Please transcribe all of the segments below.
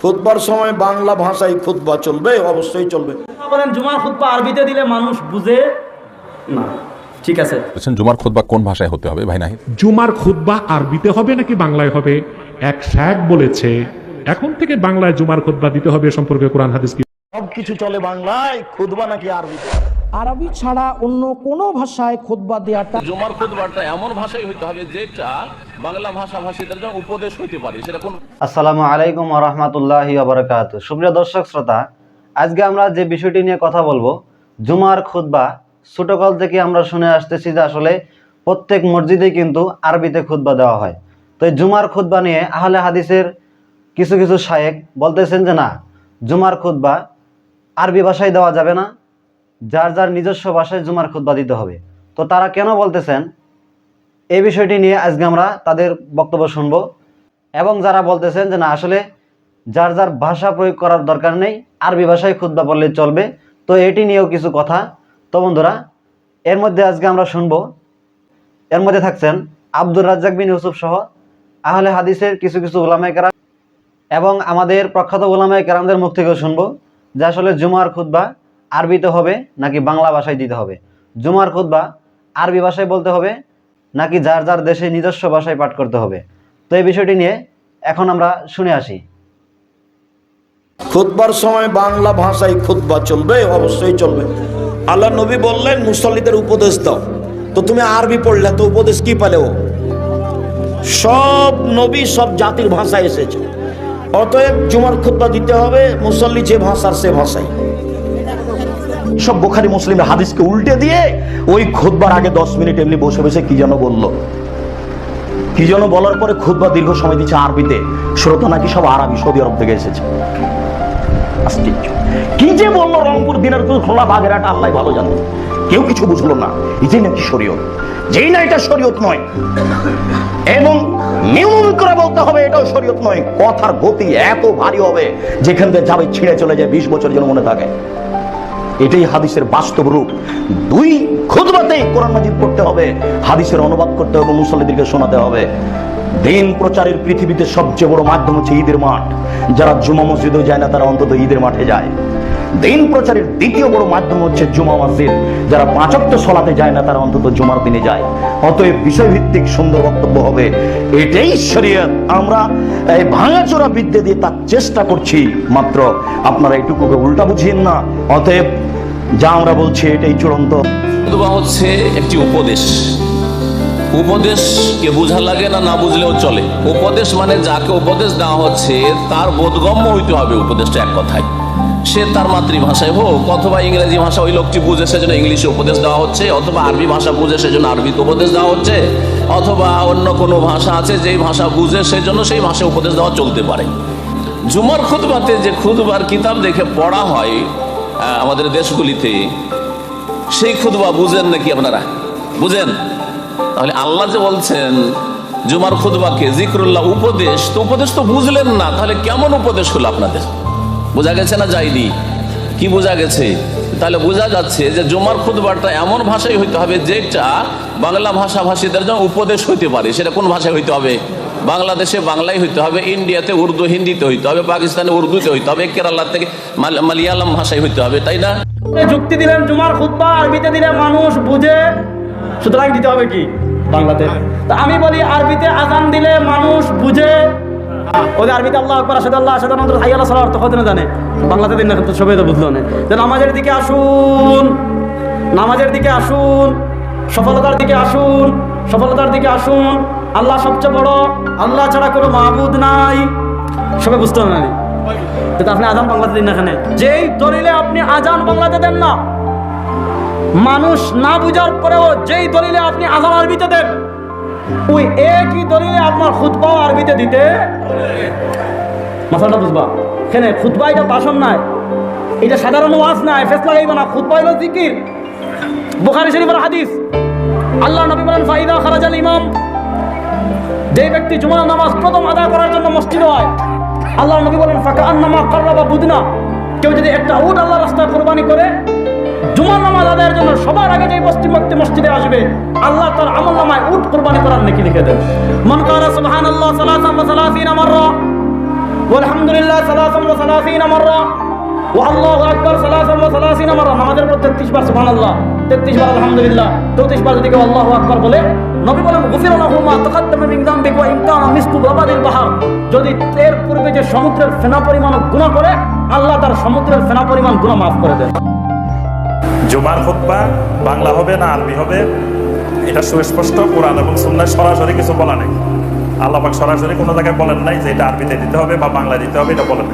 খুতবার সময় বাংলা ভাষায় খুতবা চলবে অবশ্যই চলবে। বলেন জুমার খুতবা আরবিতে দিলে মানুষ বুঝে? না ঠিক আছে। জুমার খোদবা কোন ভাষায় হতে হবে ভাই নাহিদ? জুমার খুতবা আরবিতে হবে নাকি বাংলায় হবে? এক শেখ বলেছে এখন থেকে বাংলায় জুমার খুতবা দিতে হবে এ সম্পর্কে কোরআন হাদিস কি? সব কিছু চলে বাংলায় খুতবা নাকি আরবিতে? আরবি ছাড়া অন্য কোনো ভাষায় খুতবা দেওয়াটা জুমার খুদবাটা এমন ভাষায় হইতে হবে যেটা বাংলা ভাষা ভাষীদের জন্য উপদেশ হইতে পারে। সেটা কোন আসসালামু আলাইকুম রহমতুল্লাহ বারকাত। সুপ্রিয় দর্শক শ্রোতা আজকে আমরা যে বিষয়টি নিয়ে কথা বলব জুমার খুতবা ছোটকাল থেকে আমরা শুনে আসতেছি যে আসলে প্রত্যেক মসজিদে কিন্তু আরবিতে খুতবা দেওয়া হয়। তো এই জুমার খুতবা নিয়ে আহলে হাদিসের কিছু কিছু শায়েক বলতেছেন যে না জুমার খুতবা আরবি ভাষায় দেওয়া যাবে না যার যার নিজস্ব ভাষায় জুমার খুতবা দিতে হবে। তো তারা কেন বলতেছেন? এই বিষয়টি নিয়ে আজকে আমরা তাদের বক্তব্য শুনব। এবং যারা বলতেছেন যে না, আসলে যার যার ভাষা প্রয়োগ করার দরকার নেই, আরবি ভাষায় খুদ্া বললে চলবে। তো এটি নিয়েও কিছু কথা। তো বন্ধুরা, এর মধ্যে আজকে আমরা শুনব। এর মধ্যে থাকছেন আব্দুর রাজ্জাক বিন ইউসুফ সহ আহলে হাদিসের কিছু কিছু ওলামায় কেরাম এবং আমাদের প্রখ্যাত ওলামায় কেরামদের মুখ থেকেও শুনব যে আসলে জুমার খুদ্া আরবিতে হবে, নাকি বাংলা ভাষায় দিতে হবে? জুমার খুদ্া আরবি ভাষায় বলতে হবে, নাকি যার যার দেশে নিজস্ব ভাষায় পাঠ করতে হবে? তো এই বিষয়টি নিয়ে এখন আমরা শুনে আসি। খুতবার সময় বাংলা ভাষায় খুতবা চলবে, অবশ্যই চলবে। আল্লাহ নবী বললেন, মুসল্লিদের উপদেশ দাও। তো তুমি আরবি পড়লে, তো উপদেশ কি পেলে ও? সব নবী, সব জাতির ভাষায় এসেছে। অতএব জুমার খুতবা দিতে হবে, মুসল্লি যে ভাষার সে ভাষায় সব বোখারি মুসলিমের হাদিসকে উল্টে দিয়ে ওই খুদবার আগে দশ মিনিট এমনি বসে বসে কি যেন বলল? কি যেন বলার পরে খুদবা দীর্ঘ সময় দিচ্ছে আরবিতে। শ্রোতা নাকি সব আরবি, সৌদি আরব থেকে এসেছে। আশ্চর্য। কি যে বলল রংপুর, দিনাজপুর খোলা বাগেরহাট, আল্লাহ ভালো জানো। কেউ কিছু বুঝলো না। এটাই নাকি শরীয়ত? যেই না এটা শরীয়ত নয়। এবং নিয়ম করে বলতে হবে এটাও শরীয়ত নয়। কথার গতি এত ভারী হবে, যেখান থেকে যাবে, ছিঁড়ে চলে যায়, বিশ বছর যেন মনে থাকে। এটাই হাদিসের বাস্তব রূপ। দুই খুদবাতেই কোরআন মাজিদ পড়তে হবে, হাদিসের অনুবাদ করতে হবে, মুসল্লিদেরকে শোনাতে হবে। দিন প্রচারের পৃথিবীতে সবচেয়ে বড় মাধ্যম হচ্ছে ঈদের মাঠ। যারা জুমা মসজিদেও যায় না, তারা অন্তত ঈদের মাঠে যায়। দিন প্রচারের দ্বিতীয় বড় মাধ্যম হচ্ছে জুমা মসজিদ। যারা পাঁচক্ত সলাতে যায় না, তারা অন্তত জুমার দিনে যায়। অতএব বিষয়ভিত্তিক সুন্দর বক্তব্য হবে। এটাই শরীয়ত। আমরা এই ভাঙাচোরা বিদ্যে দিয়ে তার চেষ্টা করছি। মাত্র আপনারা এটুকুকে উল্টা বুঝিয়েন না। অতএব যা আমরা বলছি এটাই চূড়ান্ত। খুদবা হচ্ছে একটি উপদেশ। উপদেশকে বোঝা লাগে না না বুঝলেও চলে। উপদেশ মানে যাকে উপদেশ দেওয়া হচ্ছে, তার বোধগম্য হইতে হবে উপদেশটা এক কথায়। সে তার মাতৃভাষায় হোক, অথবা ইংরেজি ভাষা ওই লোকটি বুঝে সেজন্য ইংলিশে উপদেশ দেওয়া হচ্ছে, অথবা আরবি ভাষা বুঝে সেজন্য আরবিতে উপদেশ দেওয়া হচ্ছে, অথবা অন্য কোনো ভাষা আছে যেই ভাষা বুঝে সেজন্য সেই ভাষায় উপদেশ দেওয়া চলতে পারে। জুমার খুদবাতে যে খুদবার কিতাব দেখে পড়া হয় আমাদের দেশগুলিতে সেই খুদবা বুঝেন নাকি আপনারা? বুঝেন? তাহলে আল্লাহ যে বলছেন, জুমার খুদবাকে জিক্রুল্লাহ উপদেশ, তো উপদেশ তো বুঝলেন না, তাহলে কেমন উপদেশ হলো আপনাদের? বোঝা গেছে না যায়নি? কি বোঝা গেছে? তাহলে বোঝা যাচ্ছে যে জুমার খুদবাটা এমন ভাষায় হইতে হবে যেটা বাংলা ভাষা ভাষীদের জন্য উপদেশ হইতে পারে। সেটা কোন ভাষায় হইতে হবে? বাংলাদেশে বাংলায় হইতে হবে, ইন্ডিয়াতে উর্দু, হিন্দিতে হইতে হবে, পাকিস্তানে উর্দুতে হইতে হবে, কেরালার থেকে মাল- মালয়ালম ভাষায় হইতে হবে, তাই না? যুক্তি দিলেন জুমার খুতবা, আরবিতে দিলে মানুষ বুঝে, সুতরাং দিতে হবে কি? বাংলাতে। তা আমি বলি, আরবিতে আজান দিলে মানুষ বুঝে। ওদের আরবিতে আল্লাহ আকবর আসাদ আল্লাহ আসাদ অন্তর হাই আল্লাহ সালার তখন না জানে। বাংলাতে দিন না তো সবাই তো বুঝলো না। যে নামাজের দিকে আসুন, নামাজের দিকে আসুন, সফলতার দিকে আসুন, সফলতার দিকে আসুন। আল্লাহ সবচেয়ে বড়, আল্লাহ ছাড়া কোনো মাহবুদ নাই। সবাই বুঝতে হবে না আপনি আজান বাংলাতে দিন এখানে। যেই দলিলে আপনি আজান বাংলাতে দেন না, মানুষ না বুঝার পরেও যেই দলিলে আপনি আজান আরবিতে দেন, ওই একই দলিলে আপনার খুতবাও আরবিতে দিতে মাসালটা বুঝবা। এখানে খুতবা এটা ভাষণ নাই, এটা সাধারণ ওয়াজ নাই, ফেস লাগাইব না। খুতবা হলো জিকির। বুখারী শরীফের হাদিস, আল্লাহ নবী বলেন, ফাইদা খারাজাল ইমাম। যে ব্যক্তি জুমার নামাজ প্রথম আদায় করার জন্য মসজিদ হয় আল্লাহ নবী বলেন ফাঁকা আন্নামা কার্রাবা বুদনা। কেউ যদি একটা উট আল্লাহ রাস্তায় কোরবানি করে, জুমার নামাজ আদায়ের জন্য সবার আগে যে পশ্চিম ব্যক্তি মসজিদে আসবে, আল্লাহ তার আমল নামায় উট কোরবানি করার নাকি লিখে দেন। মন কারা সুবহানাল্লাহ সালাসান ওয়া সালাসিনা মাররা আলহামদুলিল্লাহ সালাসাম ওয়া সালাসিনা মাররা। আল্লাহু 33 বার সুবহানাল্লাহ 33 বার আলহামদুলিল্লাহ 34 বার যদি আল্লাহু বলে, নবী যদি এর পূর্বে যে সমুদ্রের ফেনা পরিমাণ গুনাহ করে, আল্লাহ তার সমুদ্রের ফেনা পরিমাণ গুনাহ মাফ করে দেন। জুমার বাংলা হবে না আরবি হবে? এটা সুস্পষ্ট, কোরআন এবং সুন্নায় সরাসরি কিছু বলা নেই। আল্লাহ সরাসরি কোনো জায়গায় বলেন নাই যে এটা আরবিতে দিতে হবে বা বাংলায় দিতে হবে, এটা বলেন।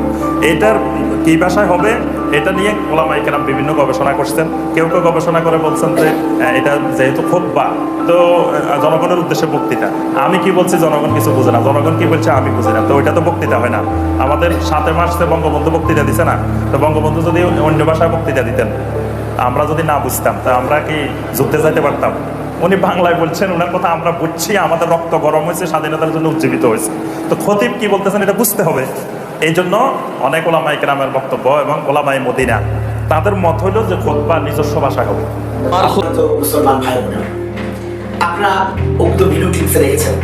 এটার কি ভাষায় হবে, এটা নিয়ে ওলামাই বিভিন্ন গবেষণা করছেন। কেউ কেউ গবেষণা করে বলছেন যে এটা যেহেতু খুতবা, তো জনগণের উদ্দেশ্যে বক্তৃতা। আমি কি বলছি, জনগণ কিছু বুঝে না। জনগণ কি বলছে, আমি বুঝি না। তো ওইটা তো বক্তৃতা হয় না। আমাদের সাথে মাসে বঙ্গবন্ধু বক্তৃতা দিছে না, তো বঙ্গবন্ধু যদি অন্য ভাষায় বক্তৃতা দিতেন, আমরা যদি না বুঝতাম, তা আমরা কি যুদ্ধে যাইতে পারতাম? উনি বাংলায় বলছেন ওনার কথা আমরা বুঝছি, আমাদের রক্ত গরম হয়েছে, স্বাধীনতার জন্য উজ্জীবিত হয়েছে। তো খতিব কি বলতেছেন, এটা বুঝতে হবে। এই জন্য অনেক ওলামাই গ্রামের বক্তব্য এবং ওলামাই মদিনা তাদের মত হইল যে খোদবা নিজস্ব ভাষা হবে। মুসলমান ভাই আপনারা উক্ত ভিডিও ক্লিপসে দেখেছেন?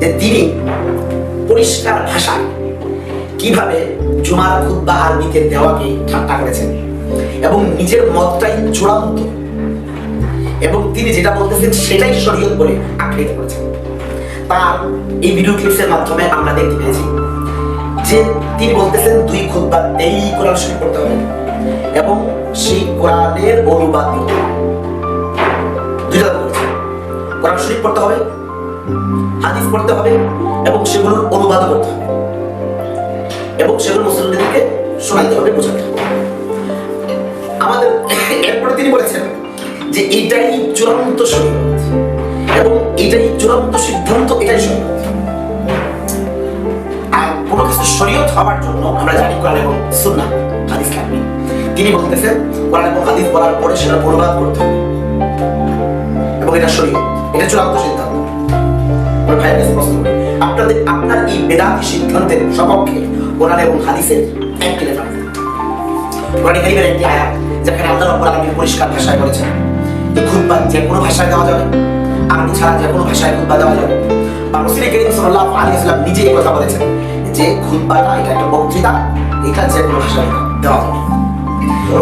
যে তিনি পরিষ্কার ভাষায় কীভাবে জুমার খুদ্া আরবিতে দেওয়াকে ঠাট্টা করেছেন এবং নিজের মতটাই চূড়ান্ত এবং তিনি যেটা বলতেছেন সেটাই শরীয়ত বলে আখ্যায়িত করেছেন। তার এই ভিডিও ক্লিপসের মাধ্যমে আমরা দেখতে পেয়েছি যে তিনি বলতেছেন, দুই খুদ্া এই কোরআন শরীফ পড়তে হবে। এবং সেই কোরআনের অনুবাদ দুইটা বলেছে কোরআন শরীফ পড়তে হবে, হাদিস পড়তে হবে, এবং সেগুলোর অনুবাদ করতে হবে। এবং সেগুলো মুসলিমদেরকে শোনাইতে হবে বোঝাতে হবে। আমাদের এরপরে তিনি বলেছেন যে, এটাই চূড়ান্ত শরীয়ত এবং এটাই চূড়ান্ত সিদ্ধান্ত, এটাই শরীয়ত শরীয়ত হওয়ার জন্য আমরা জানি কোরআন এবং সুন্নাহ, হাদিস লাগবে তিনি বলতেছেন, কোরআন এবং হাদিস বলার পরে সেটা অনুবাদ করতে হবে। এবং এটা শরীয়ত, এটা চূড়ান্ত সিদ্ধান্ত। আপনাদের, আপনার এই বেদাতি সিদ্ধান্তের সপক্ষে কোরআন এবং হাদিসের একটি রেফারেন্স কোরআন কারিমের একটি আয়াত, যেখানে আল্লাহ রাব্বুল আলামিন পরিষ্কার ভাষায় বলেছেন, যে খুতবা যে কোনো ভাষায় দেওয়া যাবে আরবি ছাড়া যে কোনো ভাষায় খুতবা দেওয়া যাবে। বা রাসূল করিম সাল্লাল্লাহু আলাইহি ওয়াসাল্লাম নিজে এই কথা বলেছেন যে খুতবাটা এটা একটা বক্তৃতা এটা যে কোনো ভাষায় দেওয়া যাবে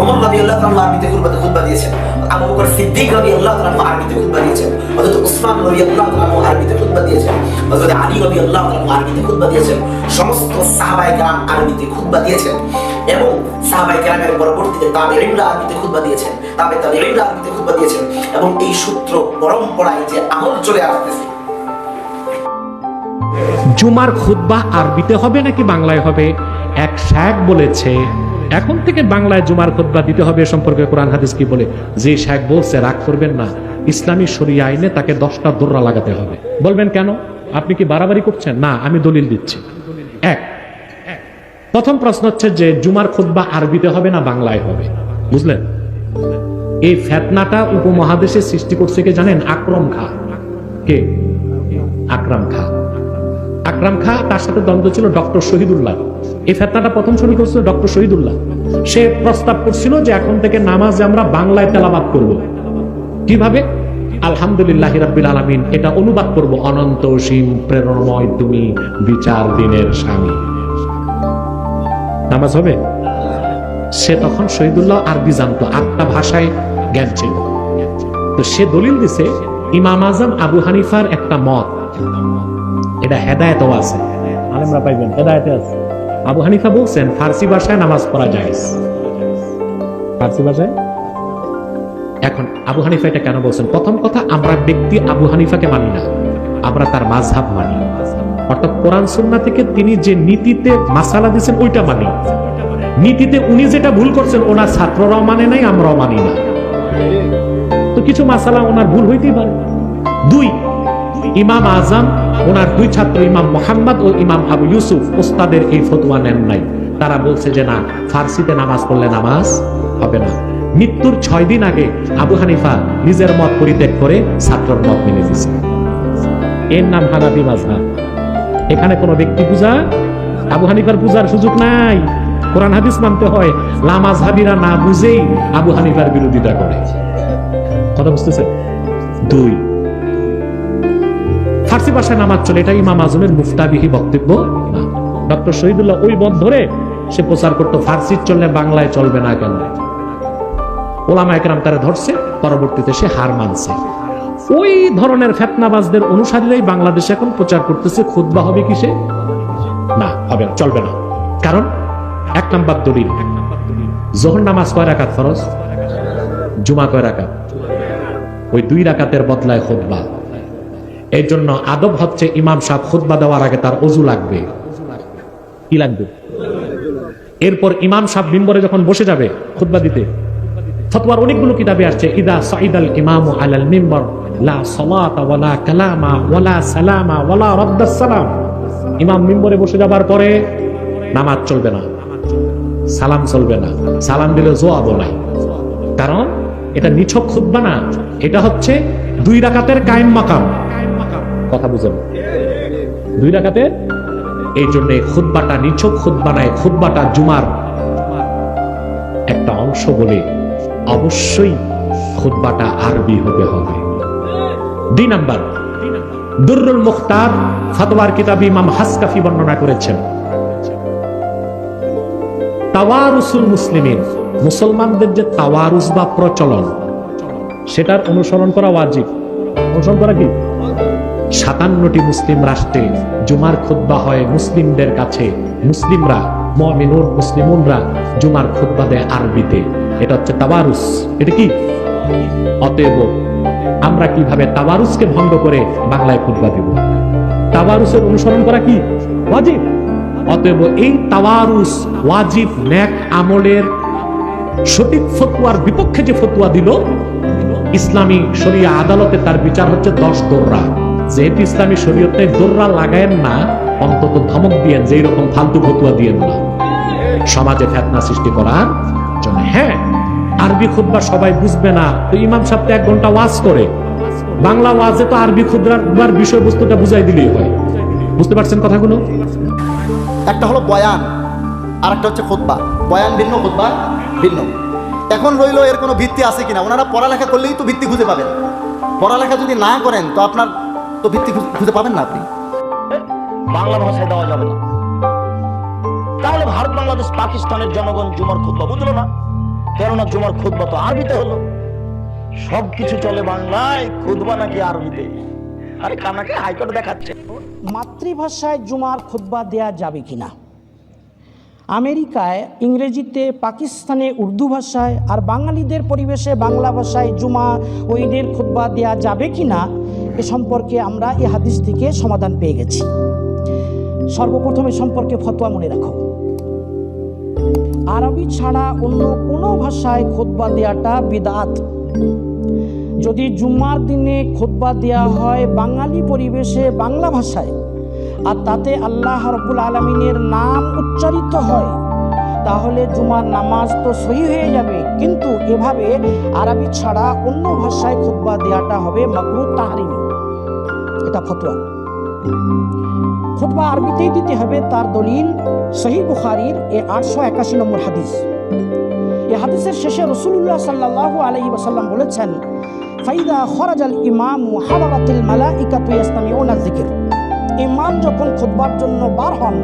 ওমর রাদিয়াল্লাহু তাআলা আরবিতে দিয়েছেন। আবু বকর সিদ্দিক তাআলা আরবিতে দিয়েছেন। উসমান তাআলা আরবিতে দিয়েছেন। আলী তাআলা আরবিতে দিয়েছেন। সমস্ত আরবিতে দিয়েছেন। এবং পরবর্তীতে আরবিতে দিয়েছেন। তাবে আরবিতে দিয়েছেন। এবং এই সূত্র পরম্পরায় যে আমল চলে আসতেছে জুমার খুতবা আরবিতে হবে নাকি বাংলায় হবে? এক শাক বলেছে, এখন থেকে বাংলায় জুমার খুতবা দিতে হবে সম্পর্কে কোরআন হাদিস কি বলে? যে শাক বলছে, রাগ করবেন না, ইসলামী শরিয়া আইনে তাকে দশটা দোররা লাগাতে হবে। বলবেন কেন? আপনি কি বাড়াবাড়ি করছেন? না, আমি দলিল দিচ্ছি। এক, প্রথম প্রশ্ন হচ্ছে যে জুমার খুতবা আরবিতে হবে না বাংলায় হবে? বুঝলেন? এই ফেতনাটা উপমহাদেশে সৃষ্টি করছে কে জানেন? আক্রম খা। কে? আকরাম খা। আকরাম খা, তার সাথে দ্বন্দ্ব ছিল ডক্টর শহীদুল্লাহ। এই ফেতনাটা প্রথম শুরু করছিল ডক্টর শহীদুল্লাহ। সে প্রস্তাব করছিল যে এখন থেকে নামাজ আমরা বাংলায় তেলাবাদ করব। কীভাবে? আলহামদুলিল্লাহ রাব্বিল আলামিন, এটা অনুবাদ করব, অনন্ত অসীম প্রেরণময় তুমি বিচার দিনের স্বামী। নামাজ হবে? সে তখন শহীদুল্লাহ আরবি জানতো, আটটা ভাষায় জ্ঞান ছিল। তো সে দলিল দিছে, ইমাম আজম আবু হানিফার একটা মত। এটা হেদায়তও আছে। আলেমরা পাইবেন, হেদায়তে আছে। আবু হানিফা বলছেন, ফার্সি ভাষায় নামাজ পড়া যায় ফার্সি ভাষায়? এখন আবু হানিফা এটা কেন বলছেন? প্রথম কথা, আমরা ব্যক্তি আবু হানিফাকে মানি না। আমরা তার মাঝহাব মানি। অর্থাৎ কোরআন সুন্নাহ থেকে তিনি যে নীতিতে মাসালা দিয়েছেন, ওইটা মানি। নীতিতে উনি যেটা ভুল করছেন, ওনার ছাত্ররাও মানে নাই, আমরাও মানি না। তো কিছু মাসালা ওনার ভুল হইতেই পারে। দুই, ইমাম আজম ওনার দুই ছাত্র ইমাম মোহাম্মদ ও ইমাম আবু ইউসুফ ওস্তাদের এই ফতোয়া নেন নাই। তারা বলছে যে না, ফার্সিতে নামাজ পড়লে নামাজ হবে না। মৃত্যুর ছয় দিন আগে আবু হানিফা নিজের মত পরিত্যাগ করে ছাত্রর মত মেনে দিয়েছে এর নাম হানাবি মাজহাব এখানে কোনো ব্যক্তি পূজা, আবু হানিফার পূজার সুযোগ নাই। কোরআন হাদিস মানতে হয় লামাজহাবিরা না বুঝেই আবু হানিফার বিরোধিতা করে। কথা বুঝতেছেন? দুই। ফার্সি ভাষায় নামাজ চলে, এটা ইমাম আজমের মুফতাবিহি বক্তব্য। না ডক্টর শহীদুল্লাহ ওই মত ধরে সে প্রচার করতো, ফার্সির চললে বাংলায় চলবে না কেন? ওলামা একরাম তারা ধরছে, পরবর্তীতে সে হার মানছে। ওই ধরনের ফেতনাবাজদের অনুসারীরাই বাংলাদেশে এখন প্রচার করতেছে, খুতবা হবে কিসে না, হবে না, চলবে না। কারণ এক নাম্বার দলিল, জোহর নামাজ কয় রাখাত ফরজ? জুমা কয় রাখাত ওই দুই রাকাতের বদলায় খুতবা। এই জন্য আদব হচ্ছে ইমাম সাহেব খুতবা দেওয়ার আগে তার অজু লাগবে। কি লাগবে? এরপর ইমাম সাহেব মিম্বরে যখন বসে যাবে খুতবা দিতে, ফতোয়ার অনেকগুলো কিতাবে আসছে, ইদা সাইদাল ইমামু আলাল মিম্বর, লা সালাতা ওয়ালা কালামা ওয়ালা সালামা ওয়ালা রাদ্দাস সালাম। ইমাম মিম্বরে বসে যাবার পরে নামাজ চলবে না, সালাম চলবে না, সালাম দিলে জোয়াবও নাই। কারণ এটা নিছক খুতবা না, এটা হচ্ছে দুই রাকাতের কায়েম মাকাম। কথা বুঝেন। দুই রাকাতের এই জন্য খুতবাটা নিছক, খুতবা নাই, খুতবাটা জুমার একটা অংশ বলে অবশ্যই খুতবাটা আরবি হতে হবে। দুই নাম্বার, দুর্রুল মুখতার ফাতোয়ার কিতাব ইমাম হাসকাফি বর্ণনা করেছেন। তাওয়ারুসুল মুসলিমিন, মুসলমানদের যে তাওয়ারুস বা প্রচলন, সেটার অনুসরণ করা ওয়াজিব। অনুসরণ করা কি? সাতান্নটি মুসলিম রাষ্ট্রে জুমার খুদ্া হয় মুসলিমদের কাছে। মুসলিমরা, মমিনুন, মুসলিমুনরা জুমার খুদ্া দেয় আরবিতে। এটা হচ্ছে তাবারুস এটা কি? অতএব আমরা কীভাবে তাবারুসকে ভঙ্গ করে বাংলায় খুদ্া দেব? তাবারুসের অনুসরণ করা কি? ওয়াজিব। অতএব এই তাওয়ারুস ওয়াজিব, ন্যাক আমলের সঠিক ফতুয়ার বিপক্ষে যে ফতুয়া দিল, ইসলামী শরিয়া আদালতে তার বিচার হচ্ছে দশ দোররা। যেহেতু ইসলামী শরীয়তে দোররা লাগায়েন না, অন্তত ধমক দিয়েন যে রকম ফালতু ফতুয়া দিয়েন না। সমাজে ফেতনা সৃষ্টি করার জন্য। হ্যাঁ আরবি খুদ্া সবাই বুঝবে না। তো ইমাম সাহেব এক ঘণ্টা ওয়াজ করে। বাংলা ওয়াজে তো আরবি খুদ্ার বিষয়বস্তুটা বুঝাই দিলেই হয়। বুঝতে পারছেন কথাগুলো? একটা হলো বয়ান আর একটা হচ্ছে খোদবা বয়ান ভিন্ন খোদবা ভিন্ন। এখন রইল এর কোনো ভিত্তি আছে কিনা? ওনারা পড়ালেখা করলেই তো ভিত্তি খুঁজে পাবেন। পড়ালেখা যদি না করেন, তো আপনার তো ভিত্তি খুঁজে- পাবেন না আপনি। বাংলা ভাষায় দেওয়া যাবে না। তাহলে ভারত বাংলাদেশ পাকিস্তানের জনগণ জুমার খুতবা বুঝলো না? কেননা জুমার খুতবা তো আরবিতে হলো। সব কিছু চলে বাংলায় খুতবা নাকি আরবিতে? আরে কানাকে হাইকোর্ট দেখাচ্ছে। মাতৃভাষায় জুমার খুতবা দেয়া যাবে কিনা? আমেরিকায় ইংরেজিতে পাকিস্তানে উর্দু ভাষায় আর বাঙালিদের পরিবেশে বাংলা ভাষায় জুমা ও ঈদের খুতবা দেয়া যাবে কিনা? এ সম্পর্কে আমরা এ হাদিস থেকে সমাধান পেয়ে গেছি। সর্বপ্রথমে সম্পর্কে ফতোয়া মনে রাখো। আরবি ছাড়া অন্য কোনো ভাষায় খুতবা দেওয়াটা বিদাত। যদি জুম্মার দিনে খুতবা দেওয়া হয় বাঙালি পরিবেশে বাংলা ভাষায়, আর তাতে আল্লাহ রব্বুল আলমিনের নাম উচ্চারিত হয়, তাহলে জুমার নামাজ তো সহি হয়ে যাবে। কিন্তু এভাবে আরবি ছাড়া অন্য ভাষায় খুতবা দেওয়াটা হবে মকরু তাহরিমি এটা ফতোয়া। খুতবা আরবিতেই দিতে হবে তার দলিল সহি বুখারির এ আটশো একাশি নম্বর হাদিস। এ হাদিসের শেষে রসুল্লাহ সাল্লাহ আলহি ওসাল্লাম বলেছেন, ফাইদা খরাজাল ইমাম হাওয়ারাতিল মালাইকাতু ইয়াসতামিউনা যিকির। ইমাম যখন খুতবার জন্য বার হন,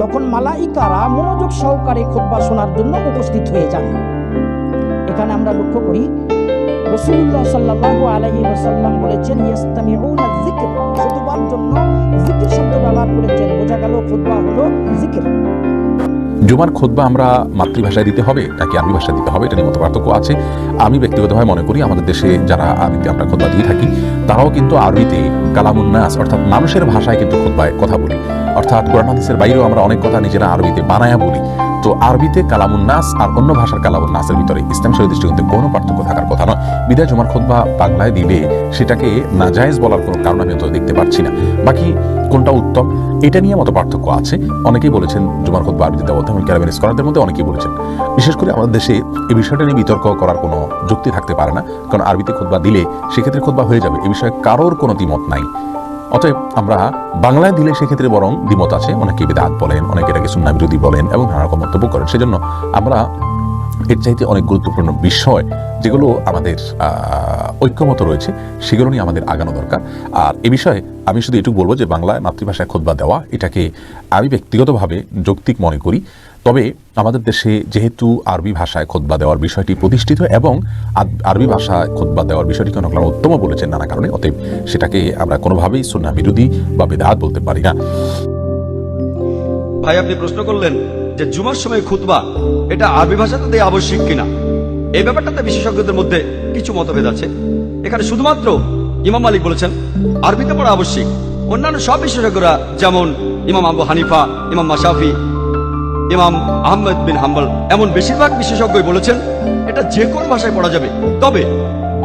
তখন মালাইকারা মনোযোগ সহকারে খুতবা শোনার জন্য উপস্থিত হয়ে যান। এখানে আমরা লক্ষ্য করি রসুল্লাহ সাল্লাল্লাহু আলাইহি ওয়াসাল্লাম বলেছেন, ইয়াসতামিউনা যিকির। খুতবার জন্য যিকির শব্দ ব্যবহার করেছেন, বোঝা গেল খুতবা হলো যিকির। জুমার খুতবা আমরা মাতৃভাষায় দিতে হবে, নাকি আরবি ভাষায় দিতে হবে? এটা নিয়ে মত পার্থক্য আছে। আমি ব্যক্তিগতভাবে মনে করি, আমাদের দেশে যারা আরবিতে আমরা খুতবা দিয়ে থাকি, তারাও কিন্তু আরবিতে কালামুন্নাস, অর্থাৎ মানুষের ভাষায় কিন্তু খুতবায় কথা বলি। অর্থাৎ কোরআন হাদিসের বাইরেও আমরা অনেক কথা নিজেরা আরবিতে বানায়া বলি। তো আরবিতে কালামুন্নাস আর অন্য ভাষার কালামুন্নাসের ভিতরে ইসলাম শরীর দৃষ্টিকোণে কোনো পার্থক্য বিদায় জুমার খুতবা বাংলায় দিলে সেটাকে নাজায়েজ বলার কোনো কারণ আমি অন্তত দেখতে পারছি না। বাকি কোনটা উত্তম, এটা নিয়ে মতো পার্থক্য আছে। অনেকেই বলেছেন জুমার খুতবা আরবিতে দেওয়া তেমন ক্যারাবেন স্কলারদের মধ্যে অনেকেই বলেছেন। বিশেষ করে আমাদের দেশে এই বিষয়টা নিয়ে বিতর্ক করার কোনো যুক্তি থাকতে পারে না, কারণ আরবিতে খুতবা দিলে সেক্ষেত্রে খুতবা হয়ে যাবে। এ বিষয়ে কারোর কোনো দ্বিমত নাই। অতএব আমরা বাংলায় দিলে সেক্ষেত্রে বরং দ্বিমত আছে। অনেকে বেদাত বলেন, অনেকে এটাকে সুন্না বিরোধী বলেন এবং নানা রকম মন্তব্য করেন। সেজন্য আমরা এর চাইতে অনেক গুরুত্বপূর্ণ বিষয় যেগুলো আমাদের ঐক্যমত রয়েছে, সেগুলো নিয়ে আমাদের আগানো দরকার। আর এ বিষয়ে আমি শুধু এটুকু বলব যে বাংলায় মাতৃভাষায় খোদবা দেওয়া, এটাকে আমি ব্যক্তিগতভাবে যৌক্তিক মনে করি। তবে আমাদের দেশে যেহেতু আরবি ভাষায় খোদবা দেওয়ার বিষয়টি প্রতিষ্ঠিত এবং আরবি ভাষায় খোদবা দেওয়ার বিষয়টি কোনো কারণে উত্তম বলেছেন নানা কারণে, অতএব সেটাকে আমরা কোনোভাবেই সুন্না বিরোধী বা বেদাত বলতে পারি না। ভাই, আপনি প্রশ্ন করলেন যে জুমার সময় খুতবা, এটা আরবি ভাষাতে দেয়া আবশ্যিক কিনা? এই ব্যাপারটাতে বিশেষজ্ঞদের মধ্যে কিছু মতভেদ আছে। এখানে শুধুমাত্র ইমাম মালিক বলেছেন, আরবিতে পড়া আবশ্যিক। অন্যান্য সব বিশেষজ্ঞরা যেমন ইমাম আবু হানিফা, ইমাম মাশাফি, ইমাম আহমেদ বিন হাম্বল, এমন বেশিরভাগ বিশেষজ্ঞই বলেছেন, এটা যে কোনো ভাষায় পড়া যাবে। তবে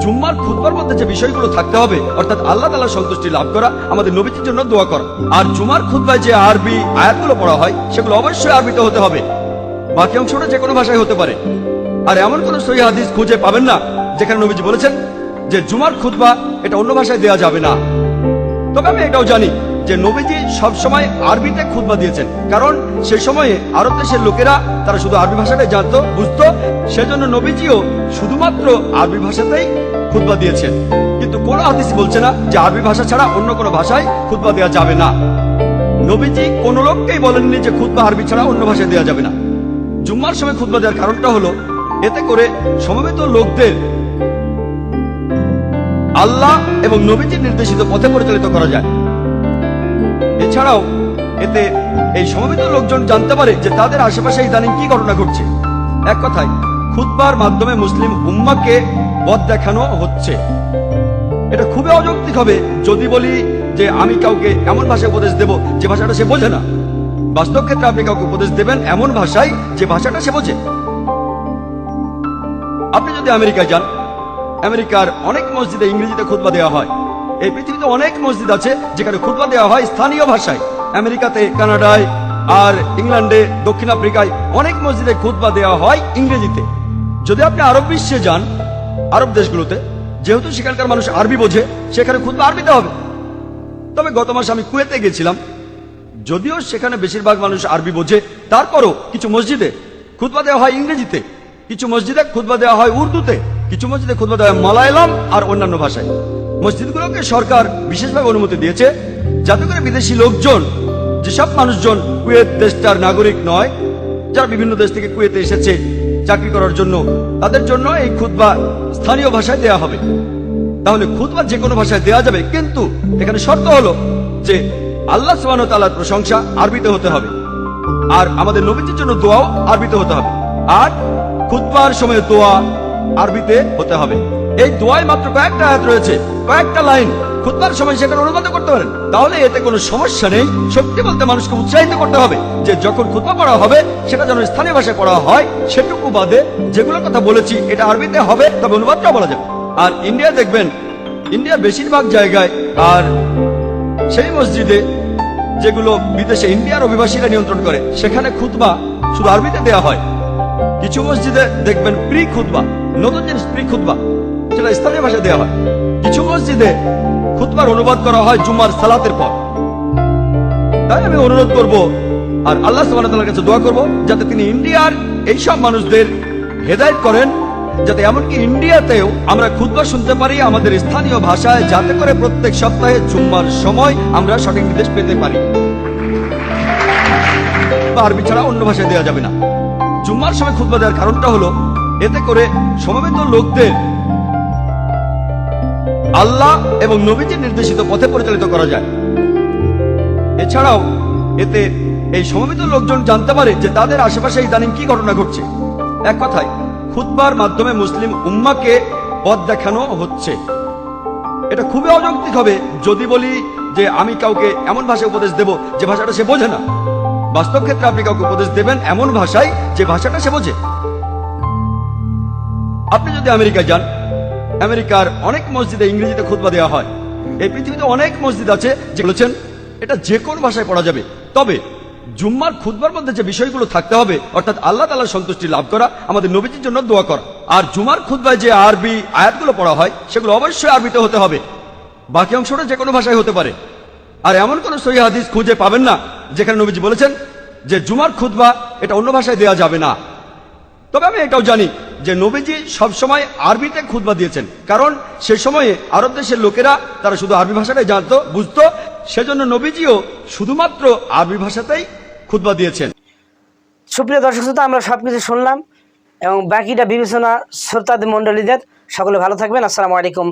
জুম্মার খুতবার মধ্যে যে বিষয়গুলো থাকতে হবে, অর্থাৎ আল্লাহ তালা সন্তুষ্টি লাভ করা, আমাদের নবীজির জন্য দোয়া করা। আর জুমার খুতবায় যে আরবি আয়াতগুলো পড়া হয়, সেগুলো অবশ্যই আরবিতে হতে হবে। বাকি অংশটা যে কোনো ভাষায় হতে পারে। আর এমন কোনো সহি হাদিস খুঁজে পাবেন না, যেখানে নবীজি বলেছেন যে জুমার খুতবা এটা অন্য ভাষায় দেওয়া যাবে না। তবে আমি এটাও জানি যে নবীজি সবসময় আরবিতে খুতবা দিয়েছেন। কারণ সে সময়ে আরব দেশের লোকেরা, তারা শুধু আরবি ভাষাটাই জানতো, বুঝতো, সেজন্য নবীজিও শুধুমাত্র আরবি ভাষাতেই খুতবা দিয়েছেন। কিন্তু কোন হাদিস বলছে না যে আরবি ভাষা ছাড়া অন্য কোনো ভাষায় খুতবা দেওয়া যাবে না। নবীজি কোন লোককেই বলেননি যে খুতবা আরবি ছাড়া অন্য ভাষায় দেওয়া যাবে না। জুম্মার সময় খুতবা দেওয়ার কারণটা হলো, এতে করে সমবেত লোকদের আল্লাহ এবং নবীজির নির্দেশিত পথে পরিচালিত করা যায়। এছাড়াও এতে এই সমবেত লোকজন জানতে পারে যে তাদের আশেপাশে ইদানিং কি ঘটনা ঘটছে। এক কথায়, খুতবার মাধ্যমে মুসলিম উম্মাকে পথ দেখানো হচ্ছে। এটা খুবই অযৌক্তিক হবে যদি বলি যে আমি কাউকে এমন ভাষায় উপদেশ দেব যে ভাষাটা সে বোঝে না। বাস্তব ক্ষেত্রে আপনি কাউকে উপদেশ দেবেন এমন ভাষায় যে ভাষাটা সে বোঝে। আপনি যদি আমেরিকায় যান, আমেরিকার অনেক মসজিদে ইংরেজিতে খুতবা দেওয়া হয়। এই পৃথিবীতে অনেক মসজিদ আছে যেখানে খুতবা দেওয়া হয় স্থানীয় ভাষায়। আমেরিকাতে, কানাডায় আর ইংল্যান্ডে, দক্ষিণ আফ্রিকায় অনেক মসজিদে খুতবা দেওয়া হয় ইংরেজিতে। যদি আপনি আরব বিশ্বে যান, আরব দেশগুলোতে, যেহেতু সেখানকার মানুষ আরবি বোঝে, সেখানে খুতবা আরবিতে হবে। তবে গত মাসে আমি কুয়েতে গেছিলাম। যদিও সেখানে বেশিরভাগ মানুষ আরবি বোঝে, তারপরও কিছু মসজিদে খুতবা দেওয়া হয় ইংরেজিতে। কিছু মসজিদে খুতবা দেওয়া হয় উর্দুতে, কিছু মসজিদে খুতবা দেওয়া হয় মালায়ালাম আর অন্যান্য ভাষায়। মসজিদগুলোকে সরকার বিশেষভাবে অনুমতি দিয়েছে যাতে করে বিদেশি লোকজন, যেসব মানুষজন কুয়েত দেশটার নাগরিক নয়, যারা বিভিন্ন দেশ থেকে কুয়েতে এসেছে চাকরি করার জন্য, তাদের জন্য এই খুতবা স্থানীয় ভাষায় দেয়া হবে। তাহলে খুতবা যে কোনো ভাষায় দেওয়া যাবে, কিন্তু এখানে শর্ত হলো যে আল্লাহ সুবহানাহু ওয়া তাআলার প্রশংসা আরবিতে হতে হবে। আর আমাদের নবীজির জন্য দোয়াও আরবিতে হতে হবে। আর খুতবার সময় দোয়া আরবিতে হতে হবে। এই দোয়ায় মাত্র কয়েকটা আয়াত রয়েছে, কয়েকটা লাইন। খুতবার সময় সেখানে অনুবাদ করতে পারেন। তাহলে এতে কোনো সমস্যা নেই। সত্যি বলতে মানুষকে উৎসাহিত করতে হবে যে যখন খুতবা পড়া হবে, সেটা যেন স্থানীয় ভাষায় পড়া হয়, সেটুকু বাদে যেগুলোর কথা বলেছি, এটা আরবিতে হবে, তবে অনুবাদটা বলা যাবে। আর ইন্ডিয়া দেখবেন, ইন্ডিয়ার বেশিরভাগ জায়গায় আর সেই মসজিদে যেগুলো বিদেশে ইন্ডিয়ার অভিবাসীরা নিয়ন্ত্রণ করে, সেখানে খুতবা শুধু আরবিতে দেওয়া হয়। কিছু মসজিদে দেখবেন প্রি খুতবা নতুন জিনিস প্রি খুতবা সেটা স্থানীয় ভাষায় দেওয়া হয়। কিছু মসজিদে খুতবার অনুবাদ করা হয় জুমার সালাতের পর। তাই আমি অনুরোধ করব আর আল্লাহ সুবহানাহু কাছে দোয়া করব যাতে তিনি ইন্ডিয়ার এই সব মানুষদের হেদায়েত করেন, যাতে এমনকি ইন্ডিয়াতেও আমরা খুতবা শুনতে পারি, আমাদের স্থানীয় ভাষায়, যাতে করে প্রত্যেক সপ্তাহে জুম্মার সময় আমরা সঠিক নির্দেশ পেতে পারি। আরবি ছাড়া অন্য ভাষায় দেওয়া যাবে না। জুম্মার সময় খুতবা দেওয়ার কারণটা হলো, এতে করে সমবেত লোকদের আল্লাহ এবং নবীজির নির্দেশিত পথে পরিচালিত করা যায়। এছাড়াও এতে এই সমবেত লোকজন জানতে পারে যে তাদের আশেপাশে ইদানিং কি ঘটনা ঘটছে। এক কথায়, খুতবার মাধ্যমে মুসলিম উম্মাকে পথ দেখানো হচ্ছে। এটা খুবই অযৌক্তিক হবে যদি বলি যে আমি কাউকে এমন ভাষায় উপদেশ দেব যে ভাষাটা সে বোঝে না। বাস্তব ক্ষেত্রে আপনি কাউকে উপদেশ দেবেন এমন ভাষায় যে ভাষাটা সে বোঝে। আপনি যদি আমেরিকায় যান আমেরিকার অনেক মসজিদে ইংরেজিতে খুতবা দেওয়া হয়। এই পৃথিবীতে অনেক মসজিদ আছে যে বলেছেন, এটা যে কোন ভাষায় পড়া যাবে। তবে জুম্মার খুতবার মধ্যে যে বিষয়গুলো থাকতে হবে, অর্থাৎ আল্লাহ তাআলার সন্তুষ্টি লাভ করা, আমাদের নবীজির জন্য দোয়া করা। আর জুমার খুতবায় যে আরবি আয়াতগুলো পড়া হয়, সেগুলো অবশ্যই আরবিতে হতে হবে। বাকি অংশটা যে কোনো ভাষায় হতে পারে। আর এমন কোন সহি হাদিস খুঁজে পাবেন না, যেখানে নবীজি বলেছেন যে জুমার খুতবা এটা অন্য ভাষায় দেওয়া যাবে না। তবে আমি এটাও জানি যে নবীজি সবসময় আরবিতে খুদবা দিয়েছেন। কারণ সে সময়ে আরব দেশের লোকেরা তারা শুধু আরবি ভাষাটাই জানতো, বুঝতো। সেজন্য নবীজিও শুধুমাত্র আরবি ভাষাতেই খুদবা দিয়েছেন। সুপ্রিয় দর্শক শ্রোতা, আমরা সব কিছু শুনলাম এবং বাকিটা বিবেচনা শ্রোতাদের মণ্ডলীদের। সকলে ভালো থাকবেন। আসসালামু আলাইকুম।